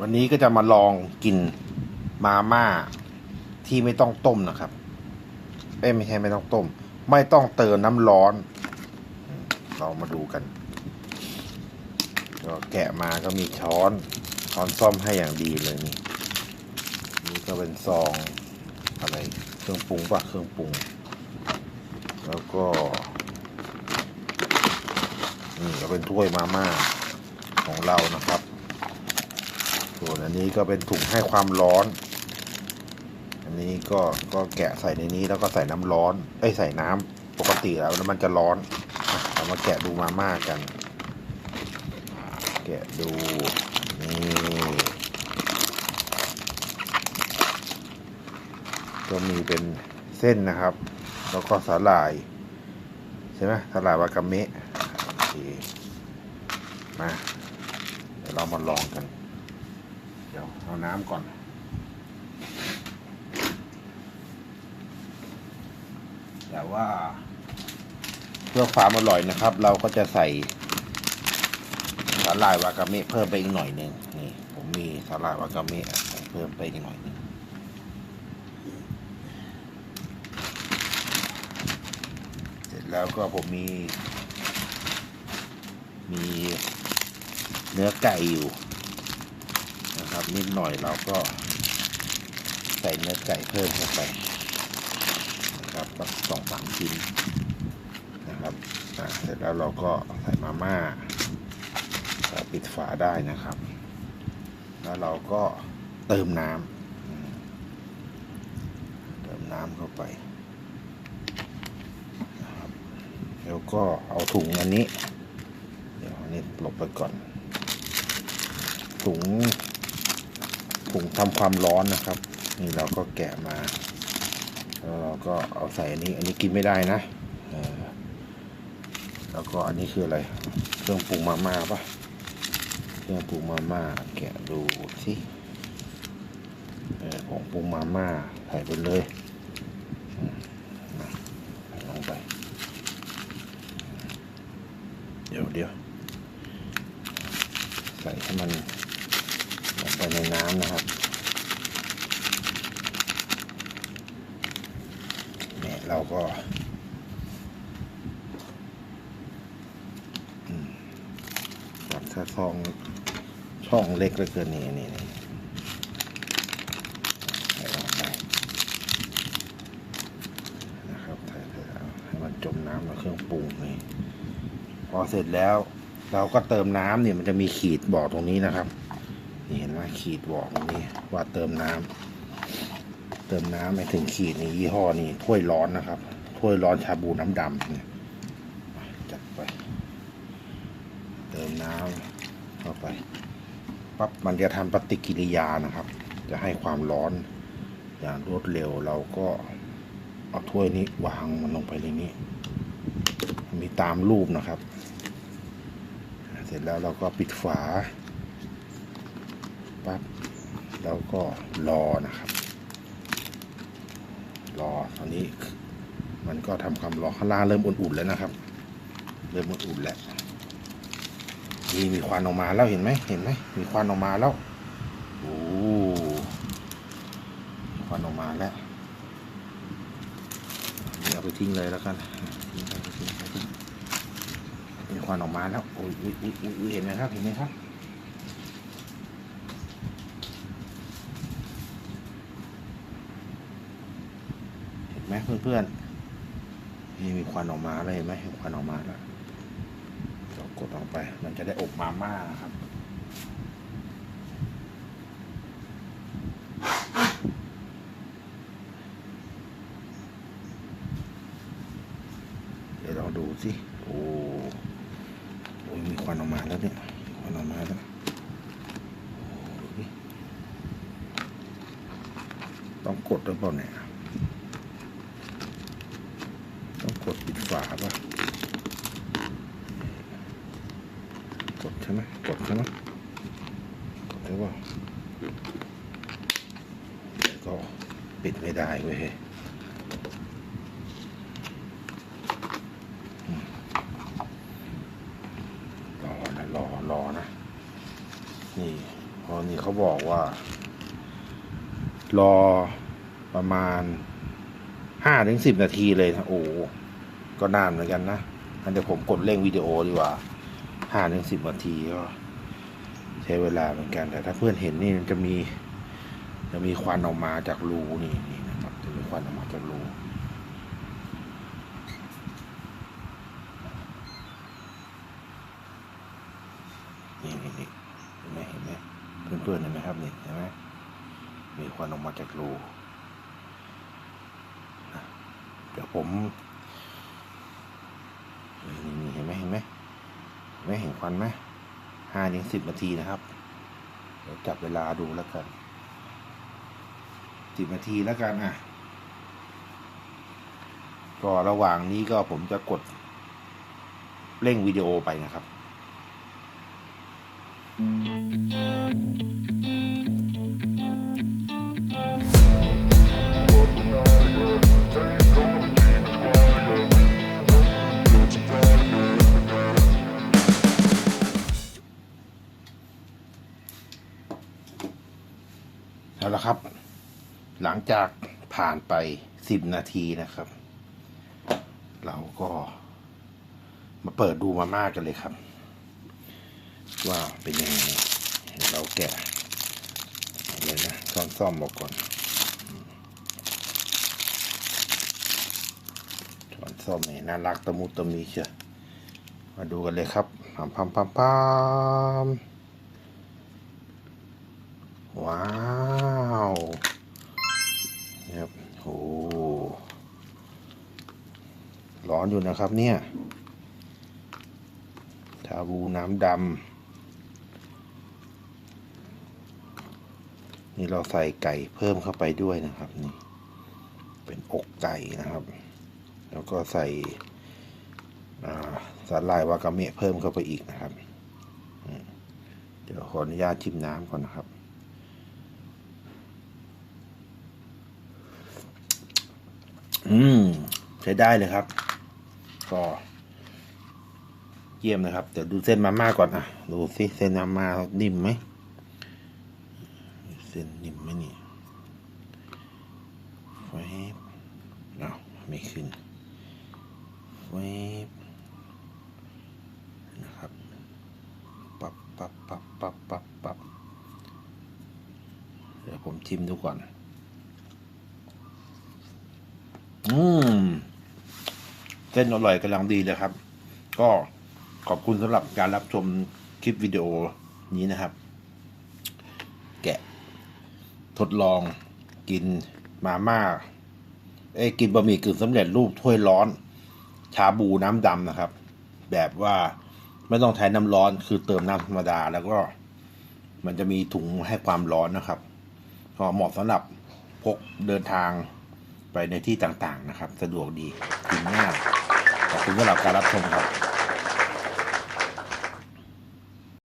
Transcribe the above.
วันนี้ก็จะมาลองกินมาม่าที่ไม่ต้องต้มนะครับ เอ้ไม่ใช่ไม่ต้องต้ม ไม่ต้องเติมน้ำร้อนอืมเรามาดูกันก็แกะมาก็มีช้อนช้อนซ่อมให้อย่างดีเลยนี่นี่ก็เป็นซองอะไรเครื่องปรุงปะเครื่องปรุง แล้วก็นี่ก็เป็นถ้วยมาม่าของเรานะครับ ส่วนอันนี้ก็เป็นถุงให้ความร้อน อันนี้ก็ก็แกะใส่ในนี้แล้วก็ใส่น้ำร้อนเอ้ยใส่น้ำปกติแล้วแล้วมันจะร้อนเรามาแกะดูมาม่ากัน แกะดูนี่ก็มีเป็นเส้นนะครับ แล้วก็สาหร่ายใช่ไหมสาหร่ายวากาเมะโอเคมาเดี๋ยวเรามาลองกัน เอาน้ำก่อน แต่ว่าเพื่อความอร่อยนะครับ เราก็จะใส่สาหร่ายวากาเมะเพิ่มไปอีกหน่อยหนึ่งนี่ ผมมีสาหร่ายวากาเมะเพิ่มไปอีกหน่อยหนึ่งเสร็จแล้วก็ผมมี มีเนื้อไก่อยู่ นะครับ นิดหน่อยเราก็ใส่เนื้อไก่เพิ่มเข้าไปนะครับสักสองสามชิ้นนะครับเสร็จแล้วเราก็ใส่มาม่าปิดฝาได้นะครับ แล้วเราก็เติมน้ำเติมน้ำเข้าไปนะครับแล้วก็เอาถุงอันนี้ เดี๋ยวอันนี้หลบไปก่อน ถุง ถุงทำความร้อนนะครับ นี่เราก็แกะมาแล้วเราก็เอาใส่อันนี้ อันนี้กินไม่ได้นะแล้วก็อันนี้คืออะไร เครื่องปรุงมาม่าปะเครื่องปรุงมาม่าแกะดูสิเออของปรุงมาม่าใส่ไปเลยอืมมาใส่ลงไป เดี๋ยวเดี๋ยวใส่ให้มันลงไปในน้ำนะครับ เราก็อืมวัดถ้าช่องช่องเล็กเหลือเกินนี่นี่นี่ใส่ลงไปนะครับใส่ไปแล้วให้มันจมน้ำกับเครื่องปรุงนี่พอเสร็จแล้ว เราก็เติมน้ำเนี่ยมันจะมีขีดบอกตรงนี้นะครับ นี่เห็นไหมขีดบอกตรงนี้ว่าเติมน้ำ เติมน้ำไปถึงขีดนี่ยี่ห้อนี่ถ้วยร้อนนะครับ ถ้วยร้อนชาบูน้ำดำเนี่ยจัดไป เติมน้ำเข้าไปปั๊บมันจะทำปฏิกิริยานะครับ จะให้ความร้อนอย่างรวดเร็วเราก็เอาถ้วยนี้วางมันลงไปในนี้ มีตามรูปนะครับ เสร็จแล้วเราก็ปิดฝาปั๊บแล้วก็รอนะครับ รอตอนนี้ มันก็ทำความร้อนข้างล่างเริ่มอุ่นๆแล้วนะครับ เริ่มอุ่นๆแล้วนี่มีควันออกมาแล้วเห็นไหมเห็นไหมมีควันออกมาแล้วโอ้ควันออกมาแล้วนี่เอาไปทิ้งเลยแล้วกันมีควันออกมาแล้วโอ้ยเห็นไหมครับเห็นไหมครับ เห็นไห มเพื่อนๆนี่มีควันออกมาเลยเห็นไหมเห็นควันออกมาแล้วเรากดลงไป มันจะได้อบมาม่าครับเดี๋ยวเราดูสิโอ้โหมีควันออกมาแล้วเนี่ยควันออกมาแล้วต้องกดด้วยเปล่าเนี่ย ต้องกดปิดฝาป่ะ กดใช่ไหมกดใช่ไหม กดได้ป่ะก็ปิดไม่ได้เว้ยรอนะรอรอนะ นี่พอนนี้เขาบอกว่า รอประมาณห้าถึงสิบนาทีเลยนะโอ้ก็นานเหมือนกันนะงั้นเดี๋ยวผมกดเร่งวิดีโอดีกว่าห้าถึงสิบนาทีก็ ใช้เวลาเหมือนกัน แต่ถ้าเพื่อนเห็นนี่มันจะมี จะมีควันออกมาจากรูนี่นี่นะครับจะมีควันออกมาจากรูนี่นี่นี่เห็นไหมเห็นไหมเพื่อนๆเห็นไหมครับนี่เห็นไหมมีควันออกมาจากรูเดี๋ยวผมนี่นี่เห็นไหมเห็นไหมไหมเห็นควันไหม ห้าถึงสิบนาทีนะครับ เดี๋ยวจับเวลาดูแล้วกันสิบนาทีแล้วกันอะ ก็ระหว่างนี้ก็ผมจะกด เร่งวิดีโอไปนะครับเอ จากผ่านไปสิบนาทีนะครับ เราก็มาเปิดดูมาม่ากันเลยครับ ว่าเป็นยังไงเราแกะเลยนะซ่อนซ่อมบอกก่อนช้อนซ่อมเนี่ยน่ารักตะมุตะมีเชียวมาดูกันเลยครับพัมพัมพัมพัม ว้าวนี่ครับโอ้ ร้อนอยู่นะครับเนี่ยชาบูน้ำดำนี่เราใส่ไก่เพิ่มเข้าไปด้วยนะครับนี่เป็นอกไก่นะครับ แล้วก็ใส่สาหร่ายวากาเมะเพิ่มเข้าไปอีกนะครับ เดี๋ยวขออนุญาตชิมน้ำก่อนนะครับ อืม ใช้ได้เลยครับ ก็เยี่ยมนะครับ เดี๋ยวดูเส้นมาม่าก่อนอะ ดูสิเส้นมาม่านิ่มไหมเส้นนิ่มไหมนี่แวบเอาไม่ขึ้นแวบนะครับปับปับปับปับปับปับเดี๋ยวผมชิมดูก่อน อืม เส้นอร่อยกำลังดีเลยครับ ก็ขอบคุณสำหรับการรับชมคลิปวิดีโอนี้นะครับ แกะทดลองกินมาม่าเอ้กินบะหมี่กึ่งสำเร็จรูปถ้วยร้อน ชาบูน้ำดำนะครับ แบบว่าไม่ต้องใช้น้ำร้อนคือเติมน้ำธรรมดาแล้วก็ มันจะมีถุงให้ความร้อนนะครับก็เหมาะสำหรับพกเดินทางไปในที่ต่างๆนะครับ สะดวกดีกินง่าย ขอบคุณสำหรับการรับชมครับ